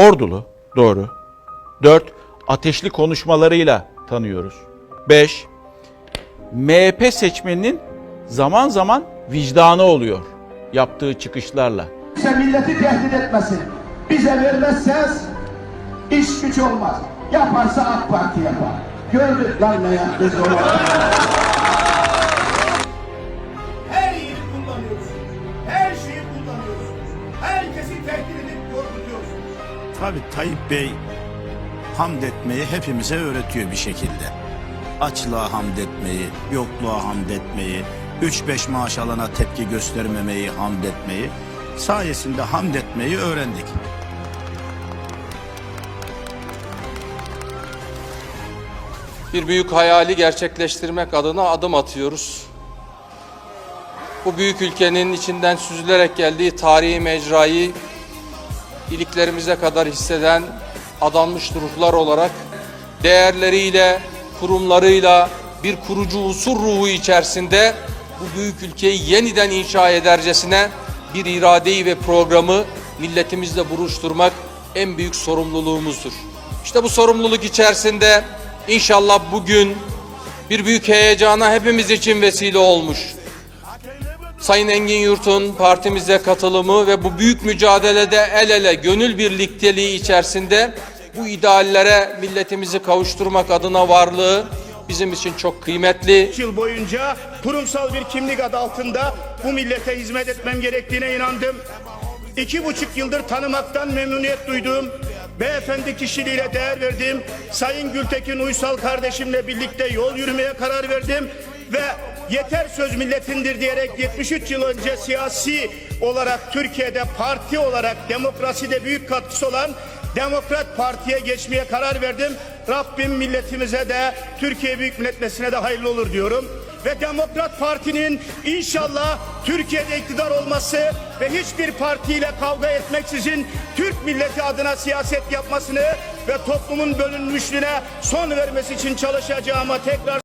Ordulu, doğru. 4. Ateşli konuşmalarıyla tanıyoruz. 5. MHP seçmeninin zaman zaman vicdanı oluyor yaptığı çıkışlarla. Bize milleti tehdit etmesin. Bize vermezseniz iş güç olmaz. Yaparsa AK Parti yapar. Gördük lan ne yaptı sonra. Her yeri kullanıyorsunuz. Her şeyi kullanıyorsunuz. Herkesi tehdit. Tabii Tayyip Bey hamd etmeyi hepimize öğretiyor bir şekilde. Açlığa hamd etmeyi, yokluğa hamd etmeyi, 3-5 maaş alana tepki göstermemeyi, hamd etmeyi sayesinde hamd etmeyi öğrendik. bir büyük hayali gerçekleştirmek adına adım atıyoruz. Bu büyük ülkenin içinden süzülerek geldiği tarihi mecrayı iliklerimize kadar hisseden adanmış ruhlar olarak değerleriyle, kurumlarıyla bir kurucu unsur ruhu içerisinde bu büyük ülkeyi yeniden inşa edercesine bir iradeyi ve programı milletimizle buluşturmak en büyük sorumluluğumuzdur. İşte bu sorumluluk içerisinde inşallah bugün bir büyük heyecana hepimiz için vesile olmuş. Sayın Engin Yurt'un partimize katılımı ve bu büyük mücadelede el ele gönül birlikteliği içerisinde bu ideallere milletimizi kavuşturmak adına varlığı bizim için çok kıymetli. Üç yıl boyunca kurumsal bir kimlik adı altında bu millete hizmet etmem gerektiğine inandım. İki buçuk yıldır tanımaktan memnuniyet duyduğum, beyefendi kişiliğiyle değer verdiğim Sayın Gültekin Uysal kardeşimle birlikte yol yürümeye karar verdim ve yeter söz milletindir diyerek 73 yıl önce siyasi olarak Türkiye'de parti olarak demokraside büyük katkısı olan Demokrat Parti'ye geçmeye karar verdim. Rabbim milletimize de Türkiye Büyük Millet Meclisi'ne de hayırlı olur diyorum. Ve Demokrat Parti'nin inşallah Türkiye'de iktidar olması ve hiçbir partiyle kavga etmeksizin Türk milleti adına siyaset yapmasını ve toplumun bölünmüşlüğüne son vermesi için çalışacağıma tekrar